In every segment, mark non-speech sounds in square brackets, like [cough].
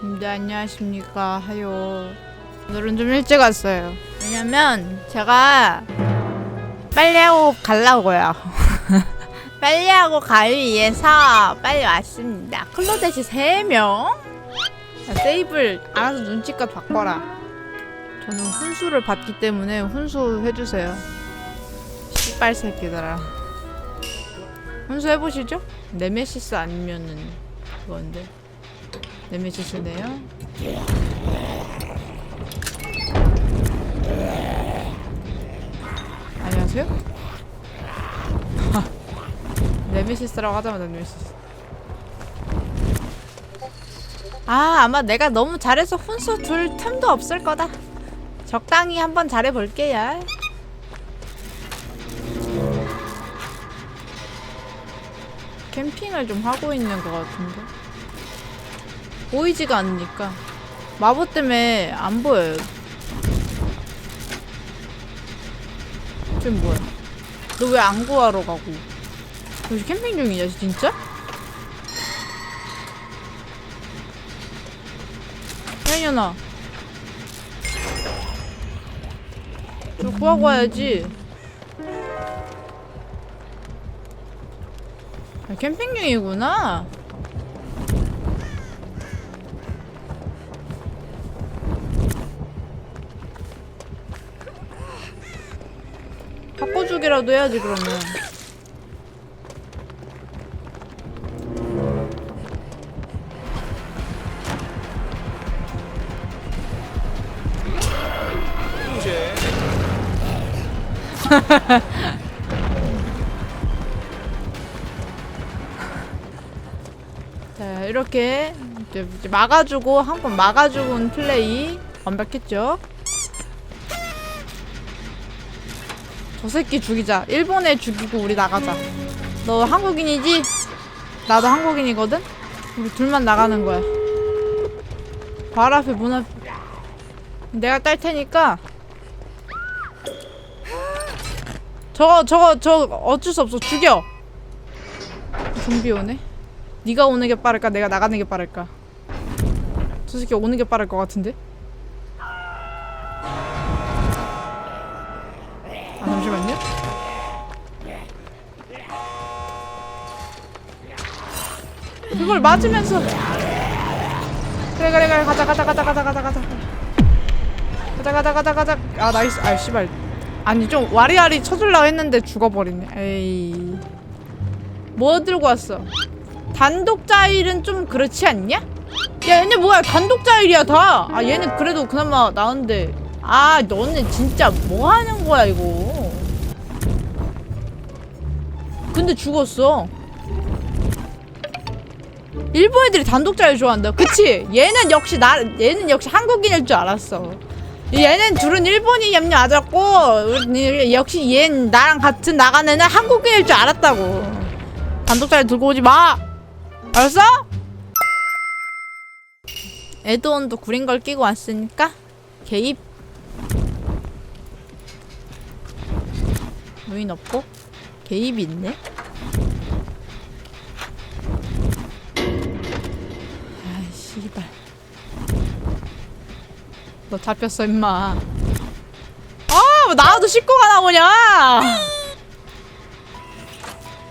네 안녕하십니까. 하요. 오늘은 좀 일찍 왔어요. 왜냐면 제가 빨리 하고 가려고요. [laughs] 빨리 하고 가기 위해서 빨리 왔습니다. 클로데시 3명. 세이블 알아서 눈치껏 바꿔라. 저는 훈수를 받기 때문에 훈수 해주세요. 씨발 새끼들아. 훈수 해보시죠? 네메시스 아니면은 그건데 네메시스네요? 안녕하세요? [laughs] 네메시스라고 하자마자 네메시스 아 아마 내가 너무 잘해서 훈수 둘 틈도 없을 거다. 적당히 한번 잘해볼게요. 캠핑을 좀 하고 있는 것 같은데 보이지가 않으니까. 마법 때문에 안 보여요. 지금 뭐야? 너 왜 안 구하러 가고? 너 지금 캠핑 중이냐 진짜? 혜연아 저 구하고 와야지. 아, 캠핑 중이구나 바꿔주기라도 해야지 그러면. [laughs] 자 이렇게 이제 막아주고 한 번 막아주고는 플레이 완벽했죠 저 새끼 죽이자 일본애 죽이고 우리 나가자 너 한국인이지? 나도 한국인이거든? 우리 둘만 나가는 거야 발 앞에 문 앞에 내가 딸 테니까 저거 저거 저거 어쩔 수 없어 죽여 좀비 오네 네가 오는 게 빠를까? 내가 나가는 게 빠를까? 저 새끼 오는 게 빠를 것 같은데? 그걸 맞으면서 그래 그래 그래 가자 가자 가자 가자 가자 가자 가자 가자 가자 가자 아 나이스 아 씨발 아니 좀 와리와리 쳐주려고 했는데 죽어버리네 에이 뭐 들고 왔어 단독자일은 좀 그렇지 않냐? 야 얘네 뭐야 단독자일이야 다. 아 얘는 그래도 그나마 나은데. 아 너네 진짜 뭐 하는 거야 이거. 근데 죽었어. 일본 애들이 단독자일 좋아한다. 그치? 얘는 역시 나 얘는 역시 한국인일 줄 알았어. 얘는 둘은 일본인 염려하자고 역시 얜 나랑 같은 나간 애는 한국인일 줄 알았다고. 단독자리 들고 오지 마. 알았어? 에드온도 구린 걸 끼고 왔으니까 개입 무인 없고 개입이 있네 아이 씨발 너 잡혔어 임마. 아왜 나와도 씻고 가 나오냐.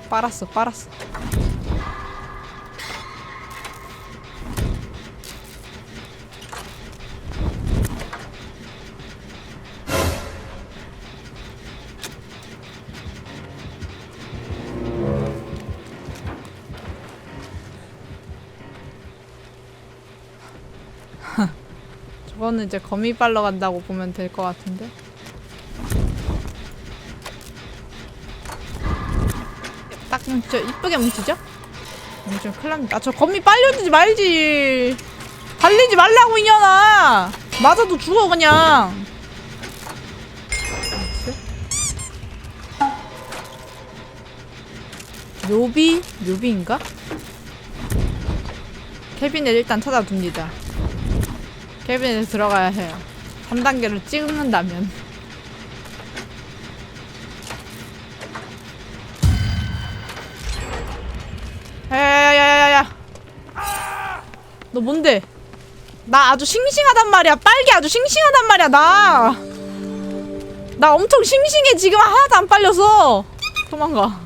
빨았어 빨았어 저거는 이제 거미 빨러 간다고 보면 될 것 같은데. 딱 뭉쳐 이쁘게 뭉치죠? 뭉치면 큰일 납니다. 아, 저 거미 빨려주지 말지. 달리지 말라고 이년아. 맞아도 죽어 그냥. 나이스. 묘비? 묘비인가? 캐빈을 일단 찾아둡니다. 캐빈에 들어가야 해요. 3단계를 찍는다면. 야야야야야야! 너 뭔데? 나 아주 싱싱하단 말이야. 빨개 아주 싱싱하단 말이야. 나. 나 엄청 싱싱해. 지금 하나도 안 빨려서. 도망가.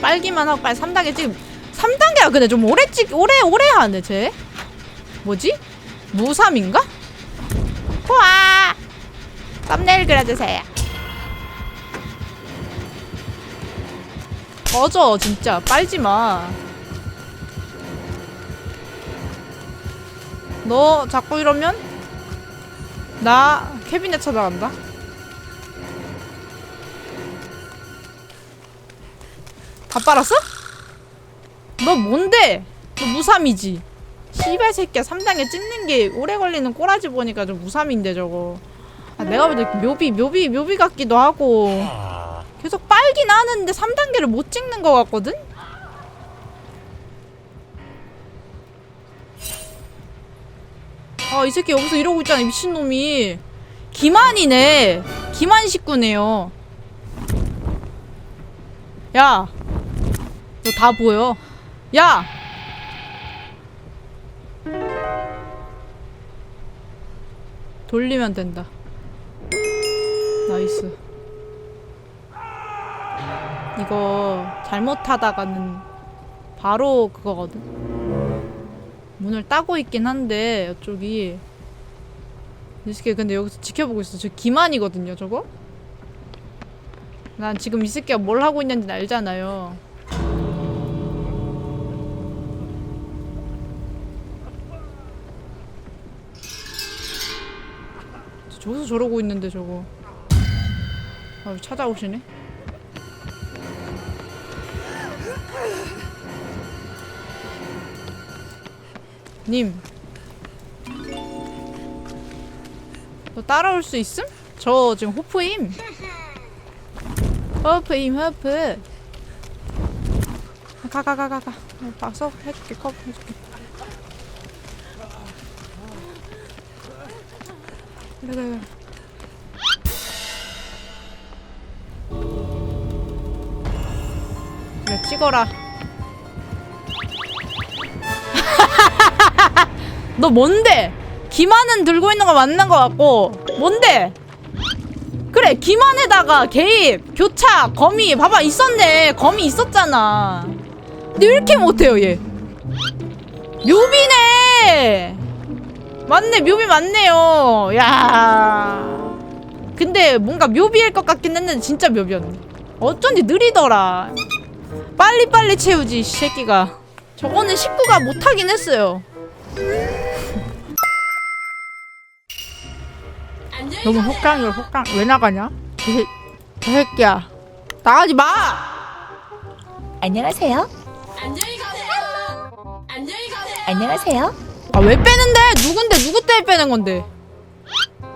빨기만 하고 빨리 3단계 지금 3단계야. 근데 좀 오래 찍 오래 오래 하네, 쟤. 뭐지? 무삼인가? 우와. 썸네일 그려주세요. 꺼져 진짜 빨지 마. 너 자꾸 이러면 나 캐비넷 찾아간다. 다 빨았어? 너 뭔데? 너 무삼이지? 씨발 새끼야 3단계 찍는 게 오래 걸리는 꼬라지 보니까 좀 무삼인데 저거. 아, 내가 볼때 묘비 묘비 묘비 같기도 하고. 계속 빨긴 하는데 3단계를 못 찍는 것 같거든? 아 이 새끼 여기서 이러고 있잖아 이 미친놈이. 기만이네. 기만 식구네요. 야 너 다 보여? 야 돌리면 된다. 나이스. 이거 잘못하다가는 바로 그거거든. 문을 따고 있긴 한데 이쪽이. 이 새끼 근데 여기서 지켜보고 있어. 저 기만이거든요 저거? 난 지금 이 새끼가 뭘 하고 있는지 알잖아요 저기서 저러고 있는데 저거 아 찾아오시네 님. 너 따라올 수 있음? 저 지금 호프임. 호프임 호프. 가가가 가가. 박서 해줄게 컵 해줄게. 그래 그래. 그래 찍어라. [laughs] 너 뭔데? 기만은 들고 있는 거 맞는 거 같고 뭔데? 그래 기만에다가 개입, 교차, 거미 봐봐 있었네 거미 있었잖아 근데 왜 이렇게 못해요 얘 묘비네 맞네 묘비 맞네요 야 근데 뭔가 묘비일 것 같긴 했는데 진짜 묘비였네 어쩐지 느리더라 빨리빨리 채우지 이 새끼가 저거는 식구가 못하긴 했어요 너무 혹강이야 혹강 왜 나가냐? 이 새끼야 나가지 마! 안녕하세요. 안녕히 가세요. 안녕히 가세요. 안녕하세요. 아 왜 빼는데? 누군데 누구 때문에 빼는 건데?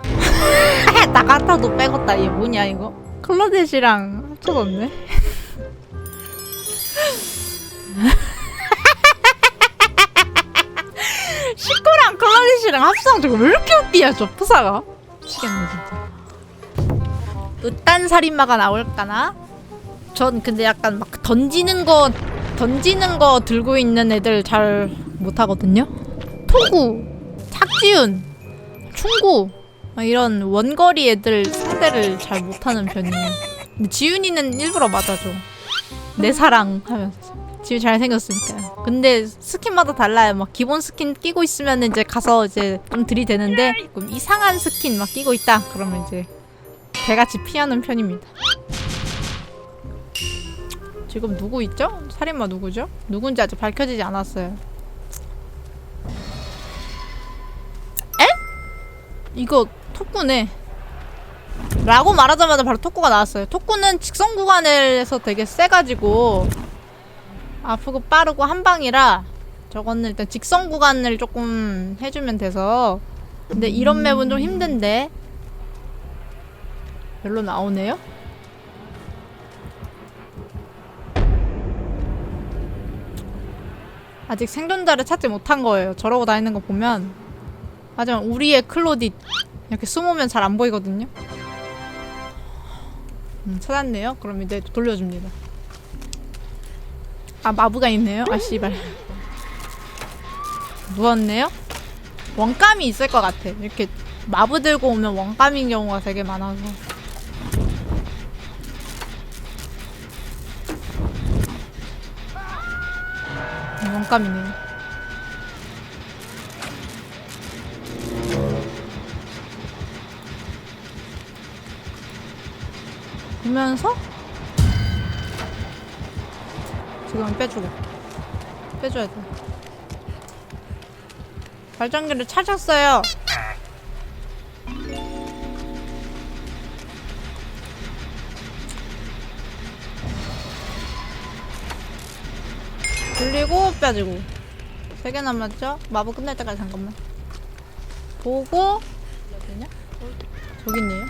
[laughs] 나 같아도 빼겄다 얘 뭐냐 이거? 클로젯이랑 합쳐졌네? [laughs] 시코랑 클로젯이랑 합성 저거 왜 이렇게 웃기냐 저 프사가 미치겠네 진짜 으딴 살인마가 나올까나? 전 근데 약간 막 던지는 거 던지는 거 들고 있는 애들 잘 못하거든요. 토구, 착지훈, 충구 막 이런 원거리 애들 상대를 잘 못하는 편이에요. 근데 지훈이는 일부러 맞아줘. 내 사랑 하면서. 지훈 잘생겼으니까요. 근데 스킨마다 달라요. 막 기본 스킨 끼고 있으면 이제 가서 이제 좀 들이대는데 그럼 이상한 스킨 막 끼고 있다. 그러면 이제 개같이 피하는 편입니다. 지금 누구 있죠? 살인마 누구죠? 누군지 아직 밝혀지지 않았어요. 이거 토꾸네. 라고 말하자마자 바로 토꾸가 나왔어요. 토꾸는 직선 구간에서 되게 세가지고 아프고 빠르고 한 방이라 저거는 일단 직선 구간을 조금 해주면 돼서 근데 이런 맵은 좀 힘든데 별로 나오네요? 아직 생존자를 찾지 못한 거예요. 저러고 다니는 거 보면. 하지만 우리의 클로디 이렇게 숨으면 잘 안 보이거든요. 음, 찾았네요. 그럼 이제 돌려줍니다. 아 마부가 있네요. 아 씨발. 누웠네요. 원감이 있을 것 같아. 이렇게 마부 들고 오면 원감인 경우가 되게 많아서. 음, 원감이네. 보면서 지금 빼주고 빼줘야 돼. 발전기를 찾았어요. 돌리고 빼주고 세 개 남았죠? 마부 끝날 때까지 잠깐만 보고 어디냐? 저기 있네요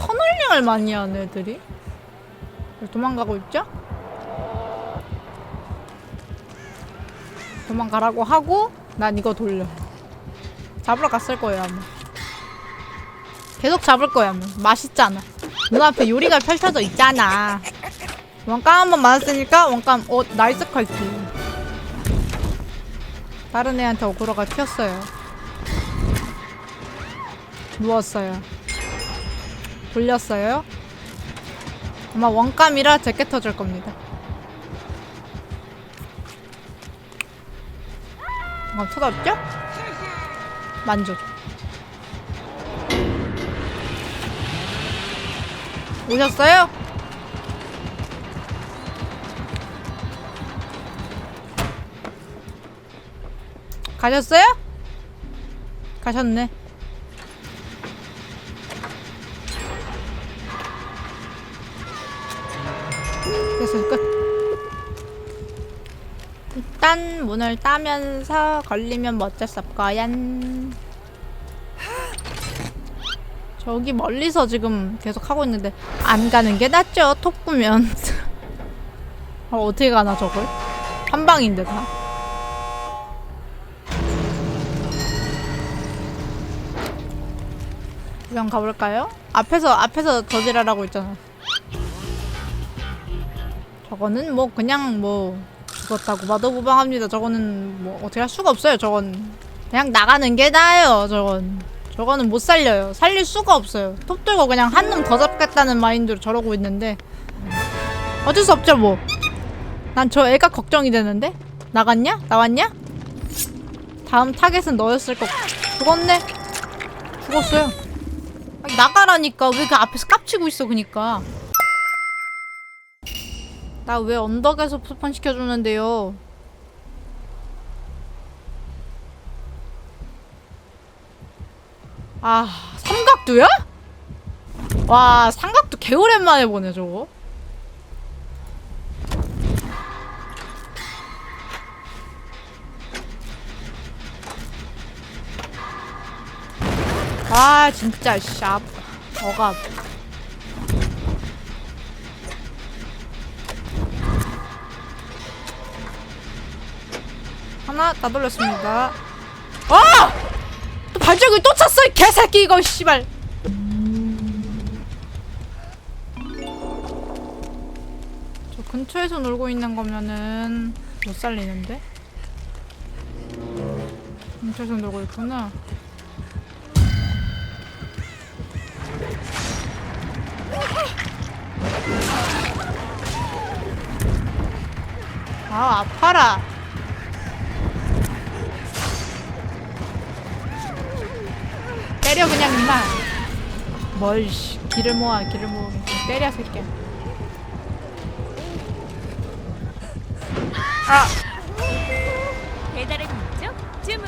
터널링을 많이 하는 애들이? 도망가고 있죠? 도망가라고 하고 난 이거 돌려. 잡으러 갔을 거예요 아마. 계속 잡을 거야 아마. 맛있잖아. 눈앞에 요리가 펼쳐져 있잖아. 원감 한 번 맞았으니까 원감 어 나이스 칼치 다른 애한테 어그로가 튀었어요. 누웠어요 돌렸어요 아마 원감이라 제게 터질 겁니다 어, 쳐다봤죠? 만져. 오셨어요? 가셨어요? 가셨네. 문을 따면서 걸리면 뭐 어쩔 수 없고요. 저기 멀리서 지금 계속 하고 있는데 안 가는 게 낫죠. 톡 보면 [laughs] 어, 어떻게 가나 저걸? 한 방인데 다. 그냥 가볼까요? 앞에서 앞에서 저지라라고 있잖아. 저거는 뭐 그냥 뭐 죽었다고 봐도 무방합니다. 저거는 뭐 어떻게 할 수가 없어요. 저건 그냥 나가는 게 나아요. 저건 저거는 못 살려요. 살릴 수가 없어요. 톱 들고 그냥 한 놈 더 잡겠다는 마인드로 저러고 있는데 어쩔 수 없죠 뭐. 난 저 애가 걱정이 되는데 나갔냐? 나왔냐? 다음 타겟은 너였을 거. 죽었네. 죽었어요. 나가라니까 왜 그 앞에서 깝치고 있어 그니까. 나 왜 언덕에서 스폰 시켜주는데요? 아, 삼각두야? 와, 삼각두 개오랜만에 보네, 저거. 아, 진짜, 씨, 아, 어가. 하나 다 돌렸습니다. 아! 또 발전기 또 찼어 이 개새끼 이거 씨발. 저 근처에서 놀고 있는 거면은 못 살리는데? 근처에서 놀고 있구나. 아 아파라. 때려 그냥 임마. 뭘씨. 길을 모아 길을 모아 때려 새끼야. 아. 배달은 이쪽 주문.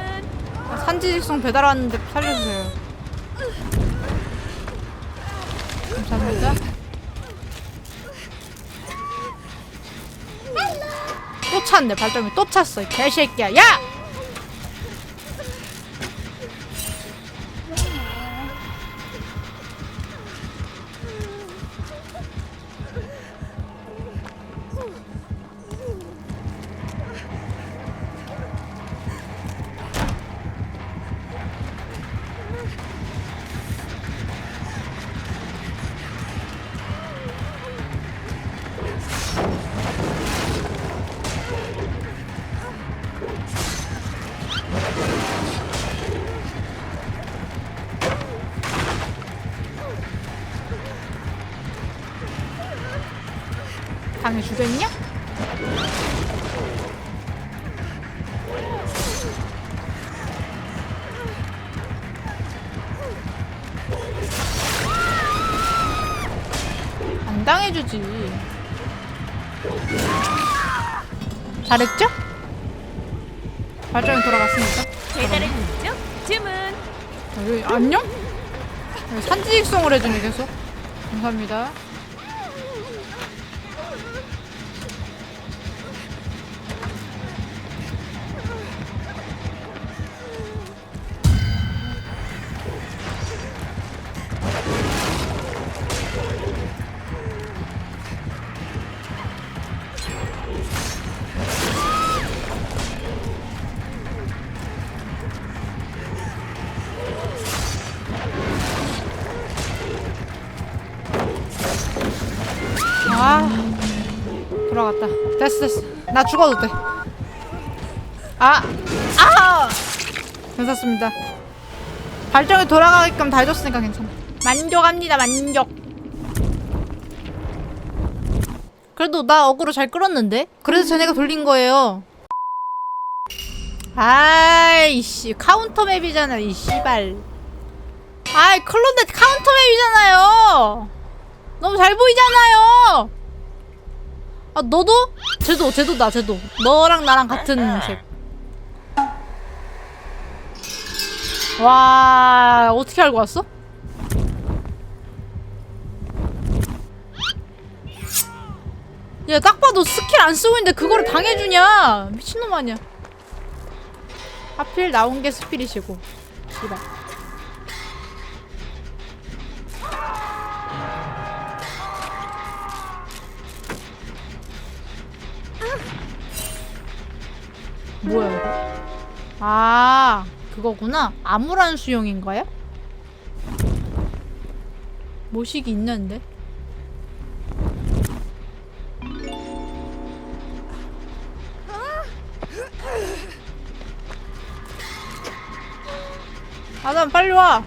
산지직송 배달 왔는데 살려주세요. 감사합니다. 또 찼네 발전기. 또 찼어 이 개새끼야. 야! 당해주겠냐? 안 당해주지. 잘했죠? 발전이 돌아갔으니까. 배달의 민족 주문. 아, 여기 안녕? 산지직송을 해주네 계속. 감사합니다. 됐어 됐어 나 죽어도 돼 아! 아! 괜찮습니다 발정이 돌아가게끔 다 해줬으니까 괜찮아 만족합니다 만족 그래도 나 어그로 잘 끌었는데? 그래서 쟤네가 돌린 거예요 아이씨 카운터 맵이잖아 이 씨발 아이 클론데 카운터 맵이잖아요 너무 잘 보이잖아요. 아 너도? 쟤도 쟤도 나 쟤도. 너랑 나랑 같은 색. 와 어떻게 알고 왔어? 야 딱 봐도 스킬 안 쓰고 있는데 그거를 당해주냐 미친놈 아니야 하필 나온 게 스피릿이고 씨발 뭐야 이거? 아 그거구나 암울한 수용인가요? 모식이 있는데 아담 빨리 와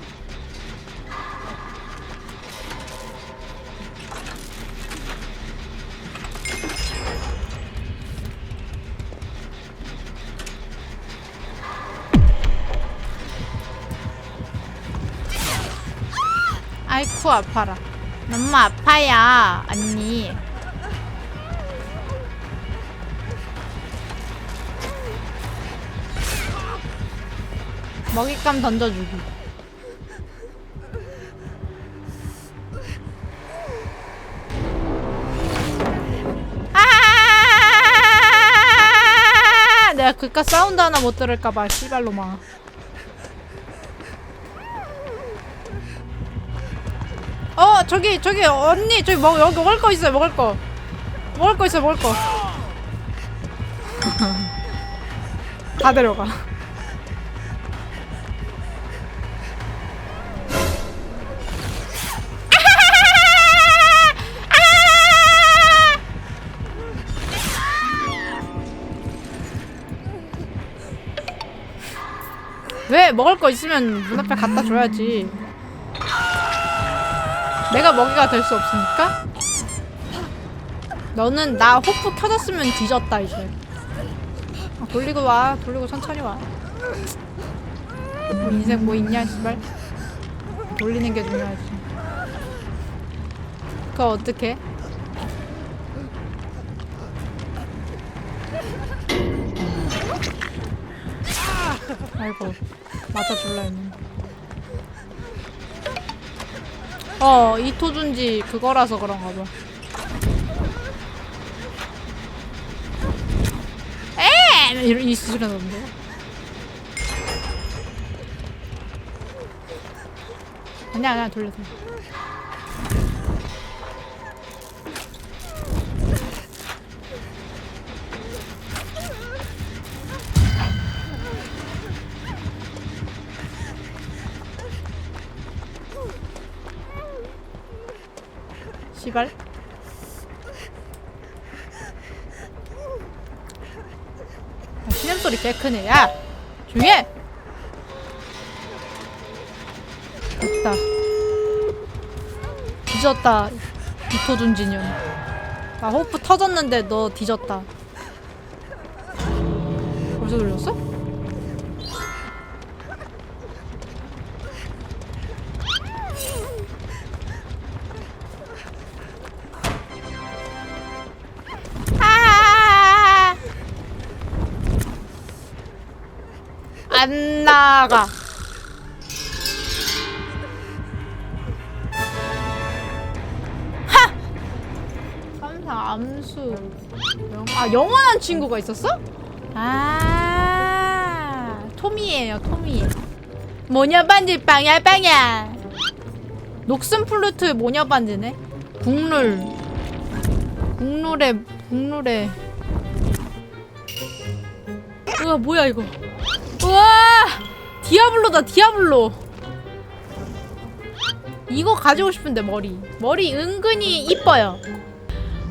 아이쿠 아파라. 너무 아파요 언니. 먹잇감 던져주기. 아! 내가 그깟 사운드 하나 못 들을까봐 씨발로마 어 저기 저기 언니 저기 먹 여기 먹을 거 있어요 먹을 거. 먹을 거 있어요 먹을 거다 [laughs] 데려가. 왜 먹을 거 있으면 문 앞에 갖다 줘야지 내가 먹이가 될 수 없으니까? 너는 나 호프 켜졌으면 뒤졌다 이제. 아, 돌리고 와. 돌리고 천천히 와. 우리 인생 뭐 있냐 씨발? 돌리는 게 중요하지. 그거 어떡해? 아이고 맞아줄라 했는 어 이토준지 그거라서 그런가 봐. 에! 이런 이 소리가 나는데 아니야 아니야 돌려 돌려 씨발 아, 신음 소리 개 크네. 야 조용히 해. 됐다. 뒤졌다. 이토준 진현 나 호프 터졌는데 너 뒤졌다. 벌써 돌렸어? 안 나가. 항상 암수. 영... 아 영원한 친구가 있었어? 아 토미예요 토미. 모녀 반지 빵야 빵야. 녹슨 플루트 모녀 반지네. 국룰. 국룰에 국룰에. 우와 뭐야 이거. 우와 디아블로다 디아블로. 이거 가지고 싶은데 머리. 머리 은근히 이뻐요.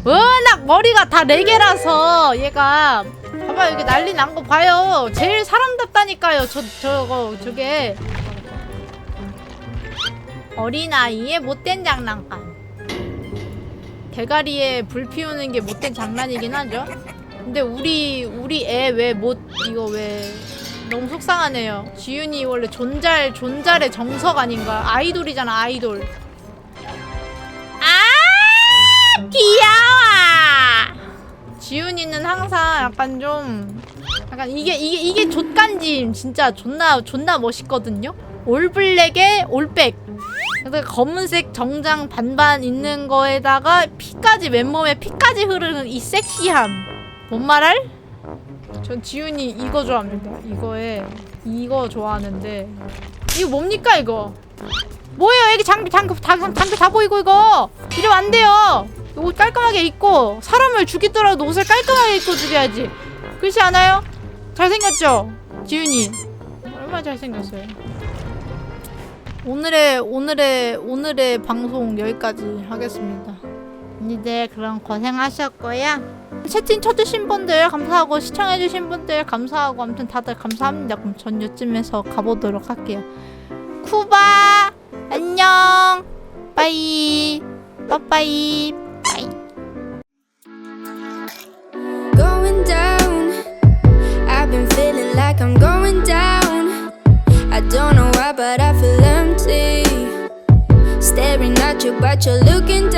워낙 머리가 다네 개라서 얘가 봐봐 여기 난리 난 거 봐요 제일 사람답다니까요 저 저거 저게 어린아이의 못된 장난감 대가리에 불 피우는 게 못된 장난이긴 하죠 근데 우리 우리 애 왜 못 이거 왜 너무 속상하네요 지윤이 원래 존잘 존잘의 정석 아닌가 아이돌이잖아 아이돌 아 귀여워. 지훈이는 항상 약간 좀 약간 이게 이게 이게 족간짐 진짜 존나 존나 멋있거든요. 올블랙에 올백. 그래서 검은색 정장 반반 있는 거에다가 피까지 맨몸에 피까지 흐르는 이 섹시함. 뭔 말할? 전 지훈이 이거 좋아합니다. 이거에 이거 좋아하는데 이거 뭡니까 이거? 뭐예요? 여기 장비 장비 다 장비 다 보이고 이거 이러면 안 돼요. 옷 깔끔하게 입고 사람을 죽이더라도 옷을 깔끔하게 입고 죽여야지. 그렇지 않아요? 잘생겼죠? 지윤이 얼마나 잘생겼어요. 오늘의 오늘의 오늘의 방송 여기까지 하겠습니다. 언니들 그럼 고생하셨고요. 채팅 쳐주신 분들 감사하고 시청해주신 분들 감사하고 아무튼 다들 감사합니다. 그럼 전 요쯤에서 가보도록 할게요. 쿠바 안녕 빠이 빠빠이 빠이 going down. I've been feeling like I'm going down. I don't know why, but I feel empty. Staring at you, but you're looking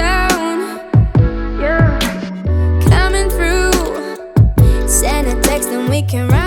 can ride.